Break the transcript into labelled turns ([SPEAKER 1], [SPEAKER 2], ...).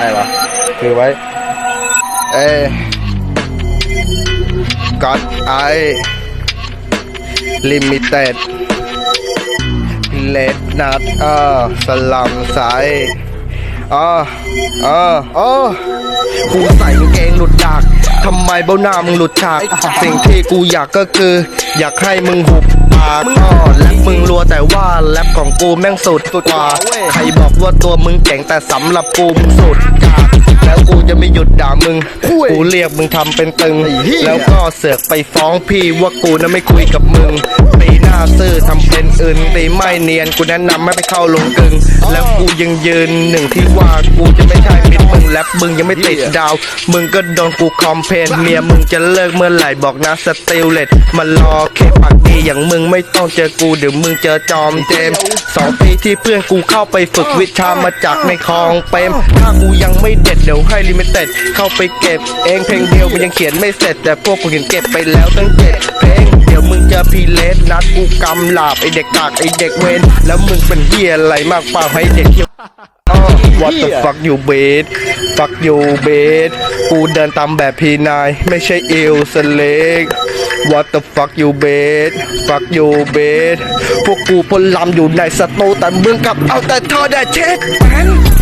[SPEAKER 1] อะไรวะ
[SPEAKER 2] ถือไว้ เอ้ก็อดไอลิมิเต็ดเลดนัดเออสลัมสายอ๋ออ๋ออ๋อกูใส่กางเกงหลุดดากทำไมเบ้าหน้ามึงหลุดฉาก สิ่งที่กูอยากก็คือ อยากให้มึงหุบปากก็และ ปของกูแม่งสุดกว่า ใครบอกว่าตัวมึงเจ๋งแต่สำหรับกูมึงสุดกากแล้วกูจะไม่หยุดด่ามึง กูเรียกมึงทำเป็นตึง แล้วก็เสือกไปฟ้องพี่ว่ากูน่ะไม่คุยกับมึง นอื่นตีไม่เนียนกูแนะนำให้ไปเข้าลงกึง แล้วกูยังยืนหนึ่งที่ว่ากูจะไม่ใช่มิตรมึงแลปมึงยังไม่ติดดาว มึงก็โดนกูคอมเพนเมียมึงจะเลิกเมื่อไหร่บอกนะสติลเลตมารอเคปากดีอย่างมึงไม่ต้องเจอกูเดี๋ยวมึงเจอจอมเจมสองปีที่เพื่อนกูเข้าไปฝึกวิชามาจากในคลองเปมถ้ากูยังไม่เด็ดเดี๋ยวให้ลิมิเต็ดเข้าไปเก็บเองเพลงเดียวมันยังเขียนไม่เสร็จแต่พวกกูเขียนเก็บไปแล้วตั้งเจ็ดเพลงเดี๋ยวมึงจอพีเล นัดกูกำหลาบไอเด็กกากไอเด็กเวนแล้วมึงเป็นเฮียอะไรมากเปล่าให้เด็กเที่ยวอ้อ What the fuck you bitch fuck you bitch กูเดินตามแบบพีนายไม่ใช่เอลสเล็ก What the fuck you bitch fuck you bitch พวกกูพลลำอยู่ในสตูแต่มึงกลับเอาแต่ทอแต่เช็ดแ